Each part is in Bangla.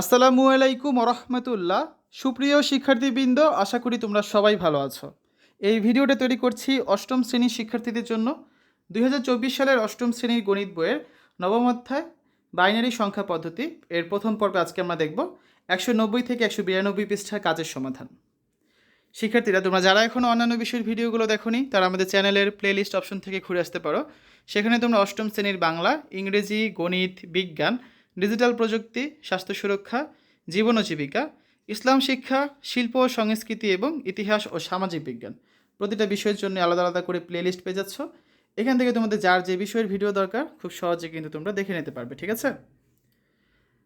আসসালামু আলাইকুম রহমতুল্লাহ সুপ্রিয় শিক্ষার্থীবৃন্দ, আশা করি তোমরা সবাই ভালো আছো। এই ভিডিওটা তৈরি করছি অষ্টম শ্রেণির শিক্ষার্থীদের জন্য। দুই হাজার চব্বিশ সালের অষ্টম শ্রেণির গণিত বইয়ের নবম অধ্যায়, বাইনারি সংখ্যা পদ্ধতি। এর প্রথম পর্বে আজকে আমরা দেখব একশো নব্বই থেকে একশো বিরানব্বই পৃষ্ঠার কাজের সমাধান। শিক্ষার্থীরা, তোমরা যারা এখনও অন্যান্য বিষয়ের ভিডিওগুলো দেখোনি, তারা আমাদের চ্যানেলের প্লেলিস্ট অপশন থেকে ঘুরে আসতে পারো। সেখানে তোমরা অষ্টম শ্রেণির বাংলা, ইংরেজি, গণিত, বিজ্ঞান ডিজিটাল প্রযুক্তি, স্বাস্থ্য সুরক্ষা, জীবন ও জীবিকা, ইসলাম শিক্ষা, শিল্প ও সংস্কৃতি এবং ইতিহাস ও সামাজিক বিজ্ঞান। প্রতিটা বিষয়ের জন্য আলাদা আলাদা করে প্লেলিস্ট পেয়ে যাচ্ছ। এখান থেকে তোমাদের যার যে বিষয়ের ভিডিও দরকার, খুব সহজে কিন্তু তোমরা দেখে নিতে পারবে, ঠিক আছে?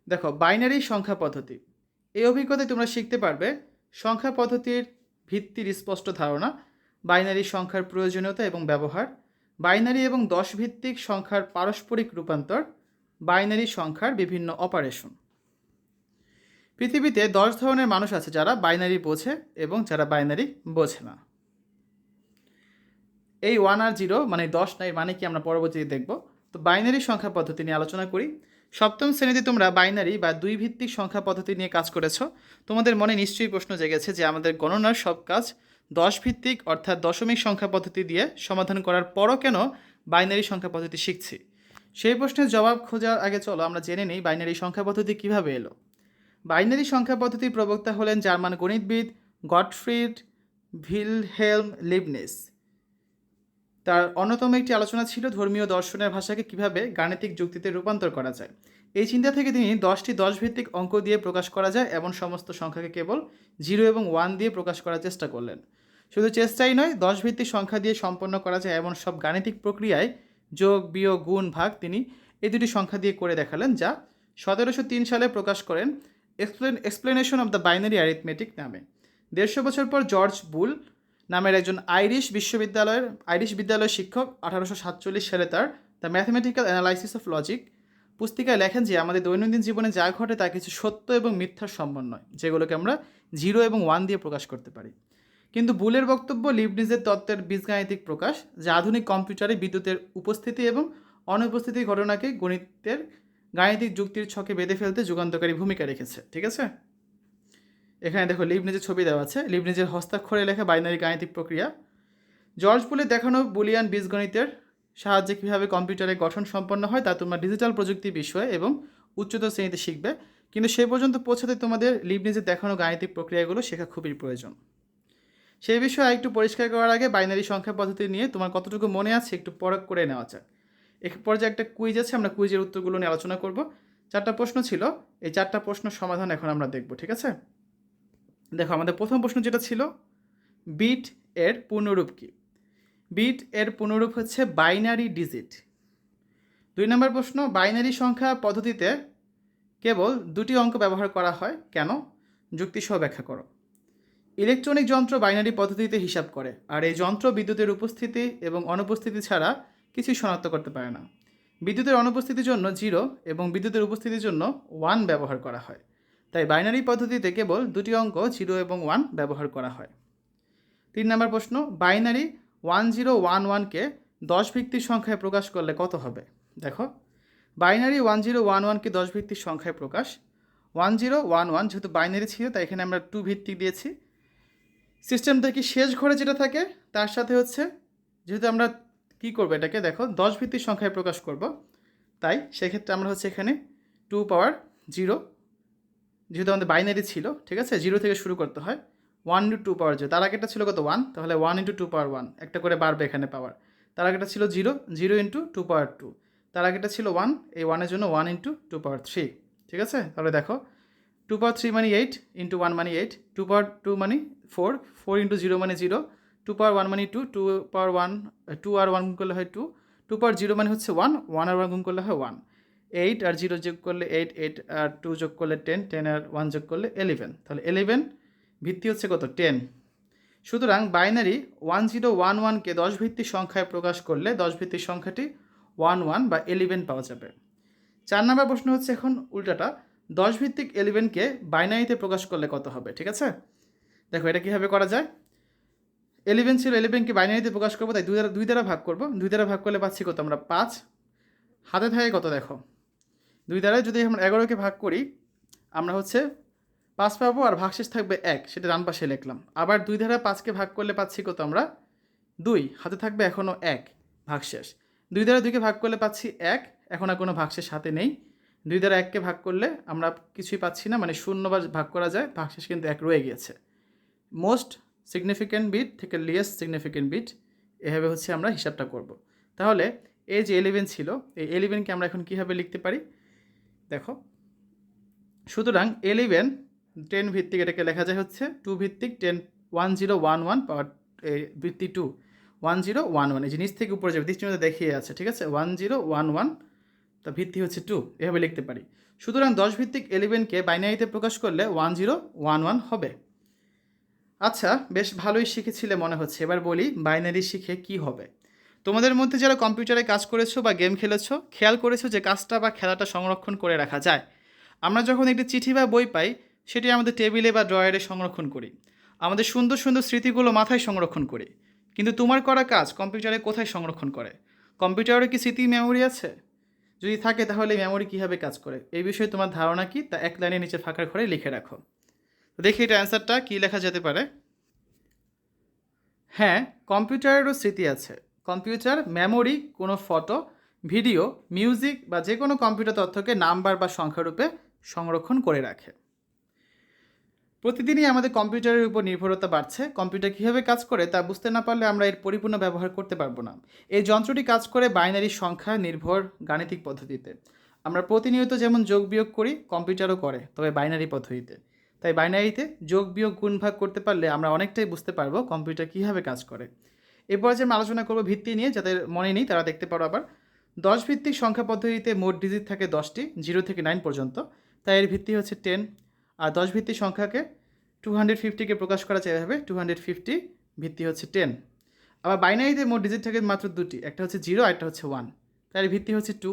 দেখো বাইনারি সংখ্যা পদ্ধতি। এই অভিজ্ঞতায় তোমরা শিখতে পারবে, সংখ্যা পদ্ধতির ভিত্তির স্পষ্ট ধারণা বাইনারি সংখ্যার প্রয়োজনীয়তা এবং ব্যবহার বাইনারি এবং দশ ভিত্তিক সংখ্যার পারস্পরিক রূপান্তর বাইনারি সংখ্যার বিভিন্ন অপারেশন। পৃথিবীতে দশ ধরনের মানুষ আছে যারা বাইনারি বোঝে এবং যারা বাইনারি বোঝে না। এই ওয়ান আর জিরো মানে দশ নাই মানে কি আমরা পরবর্তীতে দেখব। তো বাইনারি সংখ্যা পদ্ধতি নিয়ে আলোচনা করি। সপ্তম শ্রেণীতে তোমরা বাইনারি বা দুই ভিত্তিক সংখ্যা পদ্ধতি নিয়ে কাজ করেছ। তোমাদের মনে নিশ্চয়ই প্রশ্ন জেগেছে যে আমাদের গণনার সব কাজ দশ ভিত্তিক অর্থাৎ দশমিক সংখ্যা পদ্ধতি দিয়ে সমাধান করার পরও কেন বাইনারি সংখ্যা পদ্ধতি শিখছি? সেই প্রশ্নের জবাব খোঁজার আগে চলো, আমরা জেনে নিই বাইনারি সংখ্যা পদ্ধতি কীভাবে এলো। বাইনারি সংখ্যা পদ্ধতির প্রবক্তা হলেন জার্মান গণিতবিদ গডফ্রিড ভিলহেলম লিবনেস। তার অন্যতম একটি আলোচনা ছিল ধর্মীয় দর্শনের ভাষাকে কীভাবে গাণিতিক যুক্তিতে রূপান্তর করা যায়। এই চিন্তা থেকে তিনি দশটি দশ ভিত্তিক অঙ্ক দিয়ে প্রকাশ করা যায় এমন সমস্ত সংখ্যাকে কেবল জিরো এবং ওয়ান দিয়ে প্রকাশ করার চেষ্টা করলেন। শুধু চেষ্টাই নয় দশ ভিত্তিক সংখ্যা দিয়ে সম্পন্ন করা যায় এমন সব গাণিতিক প্রক্রিয়ায় যোগ, বিয়োগ, গুণ, ভাগ তিনি এই দুটি সংখ্যা দিয়ে করে দেখালেন যা সতেরোশো তিন সালে প্রকাশ করেন explain, explanation of the binary arithmetic নামে। দেড়শো বছর পর জর্জ বুল নামের একজন আইরিশ বিশ্ববিদ্যালয়ের, আইরিশ বিদ্যালয়ের শিক্ষক আঠারোশো সাতচল্লিশ সালে তার the mathematical analysis of logic পুস্তিকায় লেখেন যে, আমাদের দৈনন্দিন জীবনে যা ঘটে তা কিছু সত্য এবং মিথ্যার সমন্বয় যেগুলোকে আমরা জিরো এবং ওয়ান দিয়ে প্রকাশ করতে পারি। কিন্তু বুলের বক্তব্য লিবনিজের তত্ত্বের বীজগাণিতিক প্রকাশ, যা আধুনিক কম্পিউটারে বিদ্যুতের উপস্থিতি এবং অনুপস্থিতির ঘটনাকে গণিতের গাণিতিক যুক্তির ছকে বেঁধে ফেলতে যুগান্তকারী ভূমিকা রেখেছে, ঠিক আছে? এখানে দেখো লিবনিজের ছবি দেওয়া আছে। লিবনিজের হস্তাক্ষরে লেখা বাইনারি গাণিতিক প্রক্রিয়া, জর্জ বুলের দেখানো বুলিয়ান বীজগণিতের সাহায্যে কীভাবে কম্পিউটারে গঠন সম্পন্ন হয় তা তোমরা ডিজিটাল প্রযুক্তি বিষয়ে এবং উচ্চতর শ্রেণীতে শিখবে। কিন্তু সে পর্যন্ত পৌঁছাতে তোমাদের লিবনিজের দেখানো গাণিতিক প্রক্রিয়াগুলো শেখা খুবই প্রয়োজন। সেই বিষয়ে একটু পরিষ্কার করার আগে বাইনারি সংখ্যা পদ্ধতি নিয়ে তোমার কতটুকু মনে আছে একটু পরখ করে নেওয়া যাক। এক পর্যায়ে একটা কুইজ আছে, আমরা কুইজের উত্তরগুলো নিয়ে আলোচনা করব। চারটা প্রশ্ন ছিল, এই চারটা প্রশ্ন সমাধান এখন আমরা দেখব, ঠিক আছে? দেখো, আমাদের প্রথম প্রশ্ন যেটা ছিল, বিট এর পূর্ণরূপ কী? বিট এর পূর্ণরূপ হচ্ছে বাইনারি ডিজিট। দুই নম্বর প্রশ্ন, বাইনারি সংখ্যা পদ্ধতিতে কেবল দুটি অঙ্ক ব্যবহার করা হয় কেন? যুক্তিসহ ব্যাখ্যা করো। ইলেকট্রনিক যন্ত্র বাইনারি পদ্ধতিতে হিসাব করে, আর এই যন্ত্র বিদ্যুতের উপস্থিতি এবং অনুপস্থিতি ছাড়া কিছুই শনাক্ত করতে পারে না। বিদ্যুতের অনুপস্থিতির জন্য জিরো এবং বিদ্যুতের উপস্থিতির জন্য ওয়ান ব্যবহার করা হয়। তাই বাইনারি পদ্ধতিতে কেবল দুটি অঙ্ক জিরো এবং ওয়ান ব্যবহার করা হয়। তিন নম্বর প্রশ্ন, বাইনারি ওয়ান জিরো ওয়ান ওয়ানকে দশ ভিত্তির সংখ্যায় প্রকাশ করলে কত হবে? দেখো, বাইনারি ওয়ান জিরো ওয়ান ওয়ানকে দশ ভিত্তির সংখ্যায় প্রকাশ। ওয়ান জিরো ওয়ান ওয়ান যেহেতু বাইনারি ছিল, তাই এখানে আমরা টু ভিত্তিক দিয়েছি। সিস্টেম থেকে শেষ ঘরে যেটা থাকে, তার সাথে হচ্ছে যেহেতু আমরা কী করব এটাকে, দেখো দশ ভিত্তিক সংখ্যায় প্রকাশ করব। তাই সেক্ষেত্রে আমরা হচ্ছে এখানে টু পাওয়ার জিরো যেহেতু আমাদের বাইনারি ছিল, ঠিক আছে? জিরো থেকে শুরু করতে হয়। One into two power zero তার আগেটা ছিল কত? ওয়ান তাহলে one into two power one একটা করে বাড়বে এখানে পাওয়ার তার আগেটা ছিল zero zero into two power two তার আগেটা ছিল ওয়ান এই ওয়ানের জন্য one into two power three ঠিক আছে? তাহলে দেখো টু পাওয়ার থ্রি মানে এইট ইন্টু ওয়ান মানে এইট টু পাওয়ার টু মানে ফোর ফোর ইন্টু জিরো মানে জিরো টু পাওয়ার ওয়ান মানে two two power one two আর ওয়ান গুণ করলে হয় টু টু পাওয়ার জিরো মানে হচ্ছে ওয়ান ওয়ান আর ওয়ান গুণ করলে হয় ওয়ান এইট আর জিরো যোগ করলে এইট এইট আর টু যোগ করলে টেন টেন আর ওয়ান যোগ করলে এলেভেন তাহলে এলেভেন ভিত্তি হচ্ছে কত? টেন সুতরাং বাইনারি ওয়ান জিরো ওয়ান ওয়ানকে দশ ভিত্তিক সংখ্যায় প্রকাশ করলে দশ ভিত্তিক সংখ্যাটি ওয়ান ওয়ান বা এলেভেন পাওয়া যাবে। চার নম্বর প্রশ্ন হচ্ছে এখন উল্টাটা। দশ ভিত্তিক এলিভেনকে বাইনারিতে প্রকাশ করলে কত হবে? ঠিক আছে? দেখো, এটা কীভাবে করা যায়? এলেভেন ছিল এলেভেনকে বাইনারিতে প্রকাশ করব, তাই দুই দ্বারা দুই দ্বারা ভাগ করব। দুই দ্বারা ভাগ করলে পাচ্ছি কত আমরা? পাঁচ। হাতে থাকে কত দেখো? দুই দ্বারায় যদি আমরা এগারোকে ভাগ করি, আমরা হচ্ছে পাঁচ পাবো আর ভাগশেষ থাকবে এক। সেটা ডান পাশে লিখলাম। আবার দুই ধারা পাঁচকে ভাগ করলে পাচ্ছি কত আমরা? দুই। হাতে থাকবে এখনও এক ভাগশেষ। দুই দ্বারা দুইকে ভাগ করলে পাচ্ছি এক। এখন আর কোনো ভাগশেষ হাতে নেই। দুই দ্বারা এককে ভাগ করলে আমরা কিছুই পাচ্ছি না মানে শূন্য বা ভাগ করা যায় ভাগশেষ কিন্তু এক রয়ে গিয়েছে। মোস্ট সিগনিফিক্যান্ট বিট থেকে লিয়েস্ট সিগনিফিক্যান্ট বিট এভাবে হচ্ছে আমরা হিসাবটা করব। তাহলে এই যে এলেভেন ছিল, এই এলেভেনকে আমরা এখন কীভাবে লিখতে পারি? দেখো, সুতরাং এলেভেন টেন ভিত্তিক এটাকে লেখা যায় হচ্ছে টু ভিত্তিক ten one zero one one power ভিত্তি two one zero one one এই জিনিস থেকে উপরে যাবে দৃষ্টিমধ্যে দেখিয়ে আছে, ঠিক আছে? ওয়ান জিরো ওয়ান ওয়ান তা ভিত্তি হচ্ছে টু এভাবে লিখতে পারি। সুতরাং দশ ভিত্তিক এলেভেনকে বাইনারিতে প্রকাশ করলে ওয়ান জিরো ওয়ান ওয়ান হবে। আচ্ছা বেশ ভালোই শিখেছিলে মনে হচ্ছে। এবার বলি বাইনারি শিখে কি হবে। তোমাদের মধ্যে যারা কম্পিউটারে কাজ করেছ বা গেম খেলেছো, খেয়াল করেছ যে কাজটা বা খেলাটা সংরক্ষণ করে রাখা যায়। আমরা যখন একটি চিঠি বা বই পাই, সেটি আমাদের টেবিলে বা ড্রয়ারে সংরক্ষণ করি। আমাদের সুন্দর সুন্দর স্মৃতিগুলো মাথায় সংরক্ষণ করি। কিন্তু তোমার করা কাজ কম্পিউটারে কোথায় সংরক্ষণ করে? কম্পিউটারে কি স্মৃতি মেমোরি আছে? যদি থাকে তাহলে মেমোরি কীভাবে কাজ করে? এই বিষয়ে তোমার ধারণা কি? তা এক লাইনের নিচে ফাঁকার ঘরে লিখে রাখো। দেখি এটা অ্যান্সারটা কী লেখা যেতে পারে। হ্যাঁ কম্পিউটারেরও স্মৃতি আছে। কম্পিউটার মেমোরি কোনো ফটো ভিডিও মিউজিক বা যে কোনো কম্পিউটার তথ্যকে নাম্বার বা সংখ্যারূপে সংরক্ষণ করে রাখে। প্রতিদিনই আমাদের কম্পিউটারের উপর নির্ভরতা বাড়ছে। কম্পিউটার কীভাবে কাজ করে তা বুঝতে না পারলে আমরা এর পরিপূর্ণ ব্যবহার করতে পারব না। এই যন্ত্রটি কাজ করে বাইনারি সংখ্যা নির্ভর গাণিতিক পদ্ধতিতে। আমরা প্রতিনিয়ত যেমন যোগ বিয়োগ করি, কম্পিউটারও করে, তবে বাইনারি পদ্ধতিতে। তাই বাইনারিতে যোগ বিয়োগ গুণ ভাগ করতে পারলে আমরা অনেকটাই বুঝতে পারব কম্পিউটার কীভাবে কাজ করে। এরপর যে আলোচনা করব ভিত্তি নিয়ে যাদের মনে নেই তারা দেখতে পারো আবার। দশ ভিত্তিক সংখ্যা পদ্ধতিতে মোট ডিজিট থাকে দশটি, জিরো থেকে নাইন পর্যন্ত। তাই এর ভিত্তি হচ্ছে টেন আর দশ ভিত্তি সংখ্যাকে টু হান্ড্রেড ফিফটিকে প্রকাশ করা যায় এভাবে টু হান্ড্রেড ফিফটি ভিত্তি হচ্ছে টেন আবার বাইনারিতে মোট ডিজিট থাকে মাত্র দুটি, একটা হচ্ছে জিরো একটা হচ্ছে ওয়ান তাই এর ভিত্তি হচ্ছে টু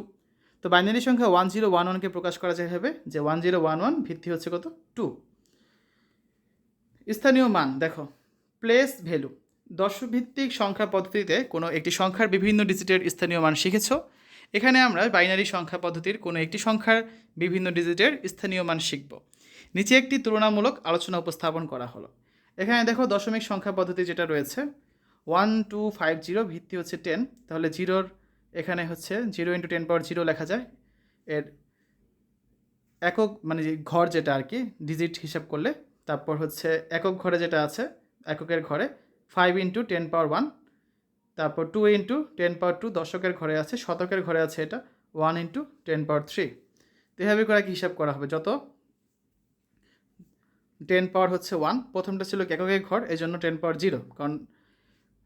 তো বাইনারি সংখ্যা ওয়ান জিরো ওয়ান ওয়ানকে প্রকাশ করা যায় হবে যে ওয়ান জিরো ওয়ান ওয়ান ভিত্তি হচ্ছে কত? টু স্থানীয় মান, দেখো প্লেস ভ্যালু দশভিত্তিক সংখ্যা পদ্ধতিতে কোনো একটি সংখ্যার বিভিন্ন ডিজিটের স্থানীয় মান শিখেছ। এখানে আমরা বাইনারি সংখ্যা পদ্ধতির কোনো একটি সংখ্যার বিভিন্ন ডিজিটের স্থানীয় মান শিখব। নিচে একটি তুলনামূলক আলোচনা উপস্থাপন করা হলো। এখানে দেখো দশমিক সংখ্যা পদ্ধতি যেটা রয়েছে ওয়ান টু ফাইভ জিরো ভিত্তি হচ্ছে টেন তাহলে জিরোর এখানে হচ্ছে zero into ten power zero লেখা যায়। এর একক মানে যে ঘর যেটা আর কি ডিজিট হিসাব করলে, তারপর হচ্ছে একক ঘরে যেটা আছে, এককের ঘরে five into ten power one তারপর two into ten power two দশকের ঘরে আছে, শতকের ঘরে আছে এটা one into ten power three তো এভাবে করে কি হিসাব করা হবে। যত টেন পাওয়ার হচ্ছে ওয়ান প্রথমটা ছিল এককের ঘর এই জন্য টেন পাওয়ার জিরো কারণ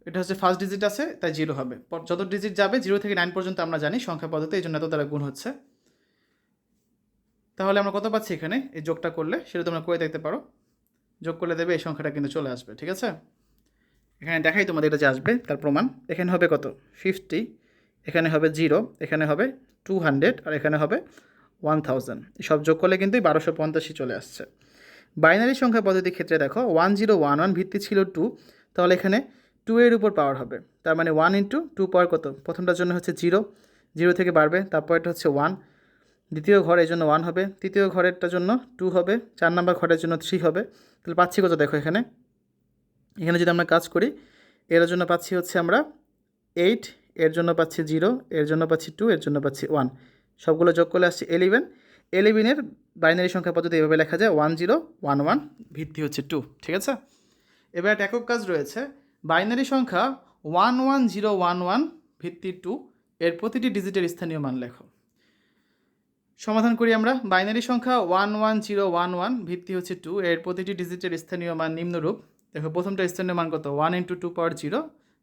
এটা হচ্ছে ফার্স্ট ডিজিট আছে, তাই জিরো হবে। যত ডিজিট যাবে জিরো থেকে নাইন পর্যন্ত আমরা জানি সংখ্যা পদ্ধতি এই জন্য এত দ্বারা গুণ হচ্ছে। তাহলে আমরা কত পাচ্ছি এখানে? এই যোগটা করলে, সেটা তোমরা করে দেখতে পারো। যোগ করলে দেবে এই সংখ্যাটা কিন্তু চলে আসবে, ঠিক আছে? এখানে দেখাই তোমাদের এটা যে আসবে, তার প্রমাণ। এখানে হবে কত? ফিফটি এখানে হবে জিরো এখানে হবে টু হান্ড্রেড আর এখানে হবে ওয়ান থাউজেন্ড সব যোগ করলে কিন্তু বারোশো পঞ্চাশি চলে আসছে। বাইনারি সংখ্যা পদ্ধতির ক্ষেত্রে দেখো ওয়ান জিরো ওয়ান ওয়ান ভিত্তি ছিল টু তাহলে এখানে টু এর উপর পাওয়ার হবে। তার মানে ওয়ান ইন্টু টু পাওয়ার কত? প্রথমটার জন্য হচ্ছে জিরো জিরো থেকে বাড়বে তারপর এটা হচ্ছে ওয়ান দ্বিতীয় ঘর এই জন্য ওয়ান হবে, তৃতীয় ঘরেরটার জন্য টু হবে, চার নাম্বার ঘরের জন্য থ্রি হবে। তাহলে পাচ্ছি কত দেখো এখানে? এখানে যদি আমরা কাজ করি, এর জন্য পাচ্ছি হচ্ছে আমরা এইট এর জন্য পাচ্ছি জিরো এর জন্য পাচ্ছি টু এর জন্য পাচ্ছি ওয়ান সবগুলো যোগ করলে আসছে এলিভেন এলিভেনের বাইনারি সংখ্যা পদ্ধতি এভাবে লেখা যায় ওয়ান জিরো ওয়ান ওয়ান ভিত্তি হচ্ছে টু ঠিক আছে? এবার একটা একক কাজ রয়েছে। বাইনারি সংখ্যা one one zero one one ভিত্তি টু এর প্রতিটি ডিজিটের স্থানীয় মান লেখো। সমাধান করি আমরা। বাইনারি সংখ্যা one one zero one one ভিত্তি হচ্ছে টু এর প্রতিটি ডিজিটের স্থানীয় মান নিম্নরূপ। দেখো, প্রথমটা স্থানীয় মান কত? One into two power zero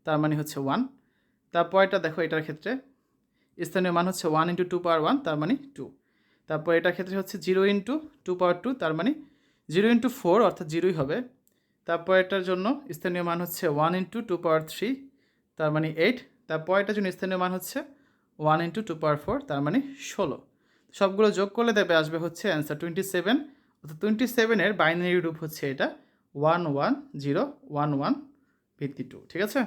তার মানে হচ্ছে ওয়ান তারপরটা দেখো, এটার ক্ষেত্রে স্থানীয় মান হচ্ছে one into two power one তার মানে টু তারপর এটার ক্ষেত্রে হচ্ছে zero into two power two, তার মানে জিরো ইন্টু ফোর, অর্থাৎ জিরোই হবে। তারপর এটার জন্য স্থানীয় মান হচ্ছে one into two power three, তার মানে এইট। তারপর এটার জন্য স্থানীয় মান হচ্ছে one into two power four, তার মানে ষোলো। সবগুলো যোগ করলে দেবে আসবে হচ্ছে অ্যান্সার টোয়েন্টি সেভেন, অর্থাৎ টোয়েন্টি সেভেনের বাইনারি রূপ হচ্ছে এটা one one zero one one ভিত্তি টু, ঠিক আছে?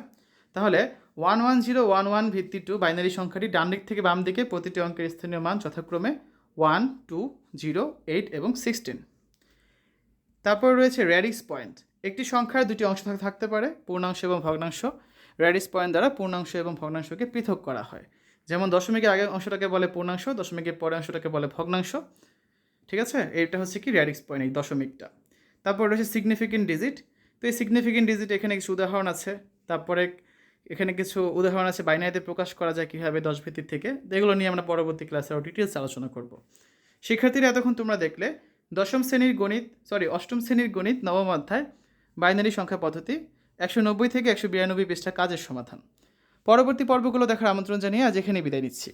তাহলে one one zero one one ভিত্তি টু বাইনারি সংখ্যাটি ডান দিক থেকে বাম দিকে প্রতিটি অঙ্কের স্থানীয় মান যথাক্রমে ওয়ান, টু, জিরো, এইট এবং সিক্সটিন। তারপর রয়েছে র্যাডিক্স পয়েন্ট একটি সংখ্যার দুটি অংশ থাকতে পারে, পূর্ণাংশ এবং ভগ্নাংশ। র্যাডিক্স পয়েন্ট দ্বারা পূর্ণাংশ এবং ভগ্নাংশকে পৃথক করা হয়। যেমন দশমিকের আগের অংশটাকে বলে পূর্ণাংশ, দশমিকের পরের অংশটাকে বলে ভগ্নাংশ। ঠিক আছে? এটা হচ্ছে কি র্যাডিক্স পয়েন্ট এই দশমিকটা। তারপর রয়েছে সিগনিফিকেন্ট ডিজিট তো এই সিগনিফিকেন্ট ডিজিট এখানে কিছু উদাহরণ আছে। তারপরে এখানে কিছু উদাহরণ আছে বাইনারিতে প্রকাশ করা যায় কীভাবে দশ ভিত্তির থেকে। এগুলো নিয়ে আমরা পরবর্তী ক্লাসে আরও ডিটেলস আলোচনা করব। শিক্ষার্থীরা এতক্ষণ তোমরা দেখলে, দশম শ্রেণির গণিত সরি অষ্টম শ্রেণির গণিত, নবম অধ্যায় বাইনারি সংখ্যা পদ্ধতি, একশো নব্বই থেকে একশো বিরানব্বই পৃষ্ঠা কাজের সমাধান। পরবর্তী পর্বগুলো দেখার আমন্ত্রণ জানিয়ে আজ এখানে বিদায় নিচ্ছি।